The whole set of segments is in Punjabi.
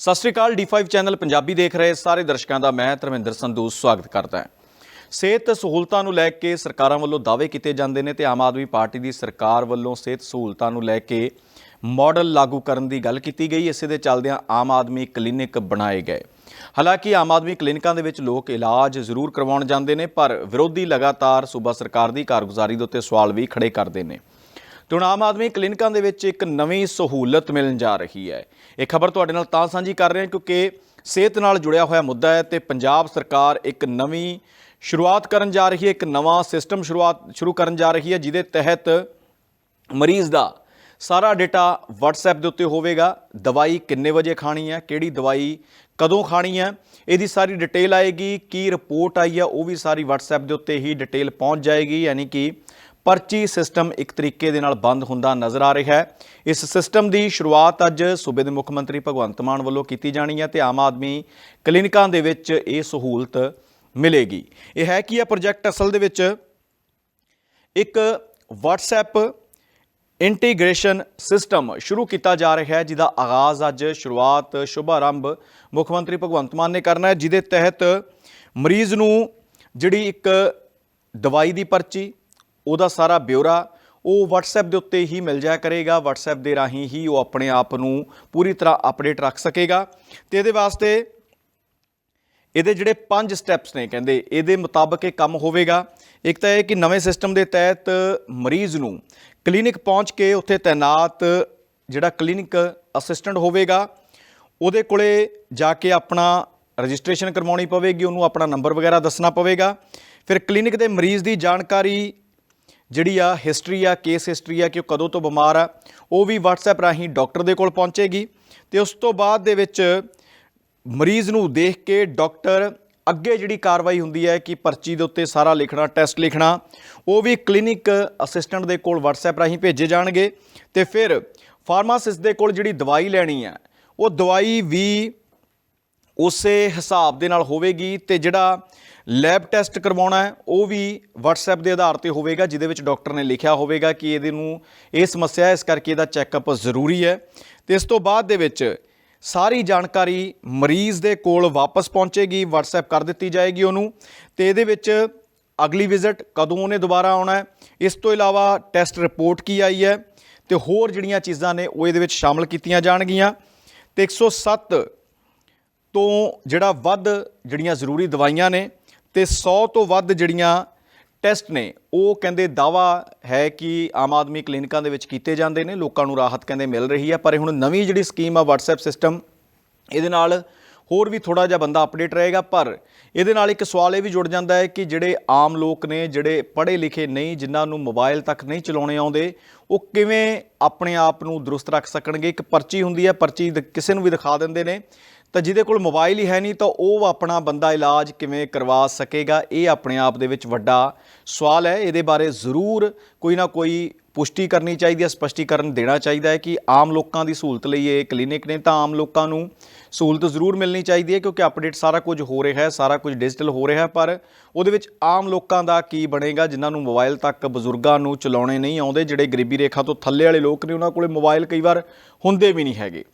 ਸਤਿ ਸ਼੍ਰੀ ਅਕਾਲ D5 ਚੈਨਲ ਪੰਜਾਬੀ ਦੇਖ ਰਹੇ ਸਾਰੇ ਦਰਸ਼ਕਾਂ ਦਾ, ਮੈਂ ਧਰਮਿੰਦਰ ਸੰਧੂ, ਸਵਾਗਤ ਕਰਦਾ ਹਾਂ। ਸਿਹਤ ਸਹੂਲਤਾਂ ਨੂੰ ਲੈ ਕੇ ਸਰਕਾਰਾਂ ਵੱਲੋਂ ਦਾਅਵੇ ਕੀਤੇ ਜਾਂਦੇ ਨੇ ਤੇ ਆਮ ਆਦਮੀ ਪਾਰਟੀ ਦੀ ਸਰਕਾਰ ਵੱਲੋਂ ਸਿਹਤ ਸਹੂਲਤਾਂ ਨੂੰ ਲੈ ਕੇ ਮਾਡਲ ਲਾਗੂ ਕਰਨ ਦੀ ਗੱਲ ਕੀਤੀ ਗਈ। ਇਸੇ ਦੇ ਚੱਲਦਿਆਂ ਆਮ ਆਦਮੀ ਕਲੀਨਿਕ ਬਣਾਏ ਗਏ। ਹਾਲਾਂਕਿ ਆਮ ਆਦਮੀ ਕਲੀਨਿਕਾਂ ਦੇ ਵਿੱਚ ਲੋਕ ਇਲਾਜ ਜ਼ਰੂਰ ਕਰਵਾਉਣ ਜਾਂਦੇ ਨੇ, ਪਰ ਵਿਰੋਧੀ ਲਗਾਤਾਰ ਸੂਬਾ ਸਰਕਾਰ ਦੀ ਕਾਰਗੁਜ਼ਾਰੀ ਦੇ ਉੱਤੇ ਸਵਾਲ ਵੀ ਖੜੇ ਕਰਦੇ ਨੇ। ਤੇ ਹੁਣ ਆਮ ਆਦਮੀ ਕਲੀਨਿਕਾਂ ਦੇ ਵਿੱਚ ਇੱਕ ਨਵੀਂ ਸਹੂਲਤ ਮਿਲਣ ਜਾ ਰਹੀ ਹੈ। ਇਹ ਖਬਰ ਤੁਹਾਡੇ ਨਾਲ ਤਾਂ ਸਾਂਝੀ ਕਰ ਰਹੇ ਹਾਂ ਕਿਉਂਕਿ ਸਿਹਤ ਨਾਲ ਜੁੜਿਆ ਹੋਇਆ ਮੁੱਦਾ ਹੈ ਤੇ ਪੰਜਾਬ ਸਰਕਾਰ ਇੱਕ ਨਵੀਂ ਸ਼ੁਰੂਆਤ ਕਰਨ ਜਾ ਰਹੀ ਹੈ, ਇੱਕ ਨਵਾਂ ਸਿਸਟਮ ਸ਼ੁਰੂਆਤ ਸ਼ੁਰੂ ਕਰਨ ਜਾ ਰਹੀ ਹੈ, ਜਿਹਦੇ ਤਹਿਤ ਮਰੀਜ਼ ਦਾ ਸਾਰਾ ਡਾਟਾ WhatsApp ਦੇ ਉੱਤੇ ਹੋਵੇਗਾ। ਦਵਾਈ ਕਿੰਨੇ ਵਜੇ ਖਾਣੀ ਹੈ, ਕਿਹੜੀ ਦਵਾਈ ਕਦੋਂ ਖਾਣੀ ਹੈ, ਇਹਦੀ ਸਾਰੀ ਡਿਟੇਲ ਆਏਗੀ, ਕੀ ਰਿਪੋਰਟ ਆਈ ਹੈ, ਉਹ ਵੀ ਸਾਰੀ WhatsApp ਦੇ ਉੱਤੇ ਹੀ ਡਿਟੇਲ ਪਹੁੰਚ ਜਾਏਗੀ, ਯਾਨੀ ਕਿ ਪਰਚੀ ਸਿਸਟਮ ਇੱਕ ਤਰੀਕੇ ਦੇ ਨਾਲ ਬੰਦ ਹੁੰਦਾ ਨਜ਼ਰ ਆ ਰਿਹਾ ਹੈ। ਇਸ ਸਿਸਟਮ ਦੀ ਸ਼ੁਰੂਆਤ ਅੱਜ ਸੂਬੇ ਦੇ ਮੁੱਖ ਮੰਤਰੀ ਭਗਵੰਤ ਮਾਨ ਵੱਲੋਂ ਕੀਤੀ ਜਾਣੀ ਹੈ ਤੇ ਆਮ ਆਦਮੀ ਕਲੀਨਿਕਾਂ ਦੇ ਵਿੱਚ ਇਹ ਸਹੂਲਤ ਮਿਲੇਗੀ। ਇਹ ਹੈ ਕਿ ਇਹ ਪ੍ਰੋਜੈਕਟ ਅਸਲ ਦੇ ਵਿੱਚ ਇੱਕ WhatsApp ਇੰਟੀਗ੍ਰੇਸ਼ਨ ਸਿਸਟਮ ਸ਼ੁਰੂ ਕੀਤਾ ਜਾ ਰਿਹਾ ਹੈ, ਜਿਹਦਾ ਆਗਾਜ਼ ਅੱਜ ਸ਼ੁਰੂਆਤ ਸ਼ੁਭਾਰੰਭ ਮੁੱਖ ਮੰਤਰੀ ਭਗਵੰਤ ਮਾਨ ਨੇ ਕਰਨਾ ਹੈ, ਜਿਹਦੇ ਤਹਿਤ ਮਰੀਜ਼ ਨੂੰ ਜਿਹੜੀ ਇੱਕ ਦਵਾਈ ਦੀ ਪਰਚੀ ਉਹਦਾ ਸਾਰਾ ਬਿਊਰਾ ਉਹ WhatsApp ਦੇ ਉੱਤੇ ਹੀ ਮਿਲ ਜਾਇਆ ਕਰੇਗਾ। WhatsApp ਦੇ ਰਾਹੀਂ ਹੀ ਉਹ ਆਪਣੇ ਆਪ ਨੂੰ ਪੂਰੀ ਤਰ੍ਹਾਂ ਅਪਡੇਟ ਰੱਖ ਸਕੇਗਾ ਤੇ ਇਹਦੇ ਵਾਸਤੇ ਇਹਦੇ ਜਿਹੜੇ ਪੰਜ ਸਟੈਪਸ ਨੇ ਕਹਿੰਦੇ, ਇਹਦੇ ਮੁਤਾਬਕ ਇਹ ਕੰਮ ਹੋਵੇਗਾ। ਇੱਕ ਤਾਂ ਇਹ ਕਿ ਨਵੇਂ ਸਿਸਟਮ ਦੇ ਤਹਿਤ ਮਰੀਜ਼ ਨੂੰ ਕਲੀਨਿਕ ਪਹੁੰਚ ਕੇ ਉੱਥੇ ਤਾਇਨਾਤ ਜਿਹੜਾ ਕਲੀਨਿਕ ਅਸਿਸਟੈਂਟ ਹੋਵੇਗਾ, ਉਹਦੇ ਕੋਲੇ ਜਾ ਕੇ ਆਪਣਾ ਰਜਿਸਟ੍ਰੇਸ਼ਨ ਕਰਵਾਉਣੀ ਪਵੇਗੀ, ਉਹਨੂੰ ਆਪਣਾ ਨੰਬਰ ਵਗੈਰਾ ਦੱਸਣਾ ਪਵੇਗਾ। ਫਿਰ ਕਲੀਨਿਕ ਦੇ ਮਰੀਜ਼ ਦੀ ਜਾਣਕਾਰੀ ਜਿਹੜੀ ਆ ਹਿਸਟਰੀ ਆ ਕੇਸ ਹਿਸਟਰੀ ਆ ਕਿ ਉਹ ਕਦੋਂ ਤੋਂ ਬਿਮਾਰ ਆ, ਉਹ ਵੀ WhatsApp ਰਾਹੀਂ ਡਾਕਟਰ ਦੇ ਕੋਲ ਪਹੁੰਚੇਗੀ ਤੇ ਉਸ ਤੋਂ ਬਾਅਦ ਦੇ ਵਿੱਚ ਮਰੀਜ਼ ਨੂੰ ਦੇਖ ਕੇ ਡਾਕਟਰ ਅੱਗੇ ਜਿਹੜੀ ਕਾਰਵਾਈ ਹੁੰਦੀ ਹੈ ਕਿ ਪਰਚੀ ਦੇ ਉੱਤੇ ਸਾਰਾ ਲਿਖਣਾ ਟੈਸਟ ਲਿਖਣਾ, ਉਹ ਵੀ ਕਲੀਨਿਕ ਅਸਿਸਟੈਂਟ ਦੇ ਕੋਲ WhatsApp ਰਾਹੀਂ ਭੇਜੇ ਜਾਣਗੇ ਤੇ ਫਿਰ ਫਾਰਮਾਸਿਸਟ ਦੇ ਕੋਲ ਜਿਹੜੀ ਦਵਾਈ ਲੈਣੀ ਹੈ ਉਹ ਦਵਾਈ ਵੀ ਉਸੇ ਹਿਸਾਬ ਦੇ ਨਾਲ ਹੋਵੇਗੀ ਤੇ ਜਿਹੜਾ ਲੈਬ ਟੈਸਟ ਕਰਵਾਉਣਾ ਹੈ, ਉਹ ਵੀ WhatsApp ਦੇ ਆਧਾਰ ਤੇ ਹੋਵੇਗਾ, ਜਿਹਦੇ ਵਿੱਚ ਡਾਕਟਰ ਨੇ ਲਿਖਿਆ ਹੋਵੇਗਾ ਕਿ ਇਹਦੇ ਨੂੰ ਇਹ ਸਮੱਸਿਆ ਹੈ, ਇਸ ਕਰਕੇ ਇਹਦਾ ਚੈੱਕਅਪ ਜ਼ਰੂਰੀ ਹੈ। ਤੇ ਇਸ ਤੋਂ ਬਾਅਦ ਦੇ ਵਿੱਚ ਸਾਰੀ ਜਾਣਕਾਰੀ ਮਰੀਜ਼ ਦੇ ਕੋਲ ਵਾਪਸ ਪਹੁੰਚੇਗੀ, WhatsApp ਕਰ ਦਿੱਤੀ ਜਾਏਗੀ ਉਹਨੂੰ। ਤੇ ਇਹਦੇ ਵਿੱਚ ਅਗਲੀ ਵਿਜ਼ਿਟ ਕਦੋਂ ਉਹਨੇ ਦੁਬਾਰਾ ਆਉਣਾ ਹੈ, ਇਸ ਤੋਂ ਇਲਾਵਾ ਟੈਸਟ ਰਿਪੋਰਟ ਕੀ ਆਈ ਹੈ, ਤੇ ਹੋਰ ਜਿਹੜੀਆਂ ਚੀਜ਼ਾਂ ਨੇ, ਉਹ ਇਹਦੇ ਵਿੱਚ ਸ਼ਾਮਲ ਕੀਤੀਆਂ ਜਾਣਗੀਆਂ। ਤੇ 107 ਤੋਂ ਜਿਹੜਾ ਵੱਧ ਜਿਹੜੀਆਂ ਜ਼ਰੂਰੀ ਦਵਾਈਆਂ ਨੇ ਤੇ 100 ਤੋਂ ਵੱਧ ਜਿਹੜੀਆਂ ਟੈਸਟ ਨੇ, ਉਹ ਕਹਿੰਦੇ ਦਾਵਾ ਹੈ ਕਿ ਆਮ ਆਦਮੀ ਕਲੀਨਿਕਾਂ ਦੇ ਵਿੱਚ ਕੀਤੇ ਜਾਂਦੇ ਨੇ, ਲੋਕਾਂ ਨੂੰ ਰਾਹਤ ਕਹਿੰਦੇ ਮਿਲ ਰਹੀ ਹੈ, ਪਰ ਹੁਣ ਨਵੀਂ ਜਿਹੜੀ ਸਕੀਮ ਆ WhatsApp ਸਿਸਟਮ ਇਹਦੇ ਨਾਲ ਹੋਰ ਵੀ ਥੋੜਾ ਜਿਹਾ ਬੰਦਾ ਅਪਡੇਟ ਰਹੇਗਾ, ਪਰ ਇਹਦੇ ਨਾਲ ਇੱਕ ਸਵਾਲ ਇਹ ਵੀ ਜੁੜ ਜਾਂਦਾ ਹੈ ਕਿ ਜਿਹੜੇ ਆਮ ਲੋਕ ਨੇ, ਜਿਹੜੇ ਪੜ੍ਹੇ ਲਿਖੇ ਨਹੀਂ, ਜਿਨ੍ਹਾਂ ਨੂੰ ਮੋਬਾਈਲ ਤੱਕ ਨਹੀਂ ਚਲਾਉਣੇ ਆਉਂਦੇ, ਉਹ ਕਿਵੇਂ ਆਪਣੇ ਆਪ ਨੂੰ ਦਰੁਸਤ ਰੱਖ ਸਕਣਗੇ? ਇੱਕ ਪਰਚੀ ਹੁੰਦੀ ਹੈ, ਪਰਚੀ ਦ- ਕਿਸੇ ਨੂੰ ਵੀ ਦਿਖਾ ਦਿੰਦੇ ਨੇ। ਤਾਂ ਜਿਹਦੇ ਕੋਲ ਮੋਬਾਈਲ ਹੀ ਹੈ ਨਹੀਂ, ਤਾਂ ਉਹ ਆਪਣਾ ਬੰਦਾ ਇਲਾਜ ਕਿਵੇਂ ਕਰਵਾ ਸਕੇਗਾ? ਇਹ ਆਪਣੇ ਆਪ ਦੇ ਵਿੱਚ ਵੱਡਾ ਸਵਾਲ ਹੈ। ਇਹਦੇ ਬਾਰੇ ਜ਼ਰੂਰ ਕੋਈ ਨਾ ਕੋਈ ਪੁਸ਼ਟੀ ਕਰਨੀ ਚਾਹੀਦੀ ਹੈ, ਸਪਸ਼ਟੀਕਰਨ ਦੇਣਾ ਚਾਹੀਦਾ ਹੈ ਕਿ ਆਮ ਲੋਕਾਂ ਦੀ ਸਹੂਲਤ ਲਈ ਇਹ ਕਲੀਨਿਕ ਨੇ, ਤਾਂ ਆਮ ਲੋਕਾਂ ਨੂੰ ਸਹੂਲਤ ਜ਼ਰੂਰ ਮਿਲਣੀ ਚਾਹੀਦੀ ਹੈ ਕਿਉਂਕਿ ਅਪਡੇਟ ਸਾਰਾ ਕੁਝ ਹੋ ਰਿਹਾ ਹੈ, ਸਾਰਾ ਕੁਝ ਡਿਜੀਟਲ ਹੋ ਰਿਹਾ ਹੈ, ਪਰ ਉਹਦੇ ਵਿੱਚ ਆਮ ਲੋਕਾਂ ਦਾ ਕੀ ਬਣੇਗਾ, ਜਿਨ੍ਹਾਂ ਨੂੰ ਮੋਬਾਈਲ ਤੱਕ ਬਜ਼ੁਰਗਾਂ ਨੂੰ ਚਲਾਉਣੇ ਨਹੀਂ ਆਉਂਦੇ, ਜਿਹੜੇ ਗਰੀਬੀ ਰੇਖਾ ਤੋਂ ਥੱਲੇ ਵਾਲੇ ਲੋਕ ਨੇ, ਉਹਨਾਂ ਕੋਲੇ ਮੋਬਾਈਲ ਕਈ ਵਾਰ ਹੁੰਦੇ ਵੀ ਨਹੀਂ ਹੈਗੇ।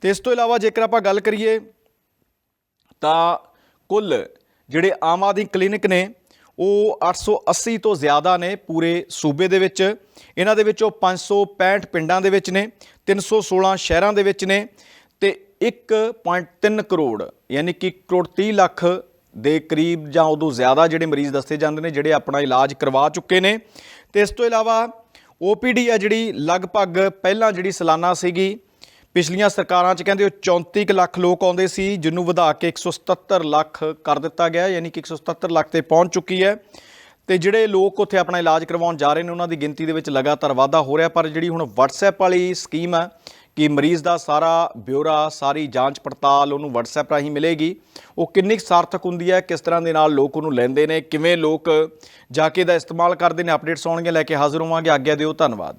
ਤੇ ਇਸ ਤੋਂ ਇਲਾਵਾ ਜੇਕਰ ਆਪਾਂ ਗੱਲ ਕਰੀਏ, ਤਾਂ ਕੁੱਲ ਜਿਹੜੇ ਆਮ ਆਦਮੀ ਕਲੀਨਿਕ ਨੇ, ਉਹ 880 ਤੋਂ ਜ਼ਿਆਦਾ ਨੇ ਪੂਰੇ ਸੂਬੇ ਦੇ ਵਿੱਚ। ਇਹਨਾਂ ਦੇ ਵਿੱਚੋਂ 565 ਪਿੰਡਾਂ ਦੇ ਵਿੱਚ ਨੇ 316 ਸ਼ਹਿਰਾਂ ਦੇ ਵਿੱਚ ਨੇ ਤੇ 1.3 ਕਰੋੜ, ਯਾਨੀ ਕਿ ਇੱਕ ਕਰੋੜ 30 ਲੱਖ ਦੇ ਕਰੀਬ ਜਾਂ ਉਦੋਂ ਜ਼ਿਆਦਾ ਜਿਹੜੇ ਮਰੀਜ਼ ਦੱਸੇ ਜਾਂਦੇ ਨੇ, ਜਿਹੜੇ ਆਪਣਾ ਇਲਾਜ ਕਰਵਾ ਚੁੱਕੇ ਨੇ। ਤੇ ਇਸ ਤੋਂ ਇਲਾਵਾ OPD ਆ ਜਿਹੜੀ ਲਗਭਗ ਪਹਿਲਾਂ ਜਿਹੜੀ ਸਾਲਾਨਾ ਸੀਗੀ ਪਿਛਲੀਆਂ ਸਰਕਾਰਾਂ 'ਚ ਕਹਿੰਦੇ ਉਹ 34 ਕੁ ਲੱਖ ਲੋਕ ਆਉਂਦੇ ਸੀ, ਜਿਹਨੂੰ ਵਧਾ ਕੇ 177 ਲੱਖ ਕਰ ਦਿੱਤਾ ਗਿਆ ਯਾਨੀ ਕਿ 177 ਲੱਖ ਤੇ ਪਹੁੰਚ ਚੁੱਕੀ ਹੈ। ਤੇ ਜਿਹੜੇ ਲੋਕ ਉੱਥੇ ਆਪਣਾ ਇਲਾਜ ਕਰਵਾਉਣ ਜਾ ਰਹੇ ਨੇ, ਉਹਨਾਂ ਦੀ ਗਿਣਤੀ ਦੇ ਵਿੱਚ ਲਗਾਤਾਰ ਵਾਧਾ ਹੋ ਰਿਹਾ, ਪਰ ਜਿਹੜੀ ਹੁਣ WhatsApp ਵਾਲੀ ਸਕੀਮ ਹੈ ਕਿ ਮਰੀਜ਼ ਦਾ ਸਾਰਾ ਬਿਊਰਾ ਸਾਰੀ ਜਾਂਚ ਪੜਤਾਲ ਉਹਨੂੰ WhatsApp ਰਾਹੀਂ ਮਿਲੇਗੀ, ਉਹ ਕਿੰਨੀ ਕੁ ਸਾਰਥਕ ਹੁੰਦੀ ਹੈ, ਕਿਸ ਤਰ੍ਹਾਂ ਦੇ ਨਾਲ ਲੋਕ ਉਹਨੂੰ ਲੈਂਦੇ ਨੇ, ਕਿਵੇਂ ਲੋਕ ਜਾ ਕੇ ਦਾ ਇਸਤੇਮਾਲ ਕਰਦੇ ਨੇ, ਅਪਡੇਟਸ ਆਉਣਗੇ ਲੈ ਕੇ ਹਾਜ਼ਰ ਹੋਵਾਂਗੇ, ਆਗਿਆ ਦਿਓ, ਧੰਨਵਾਦ।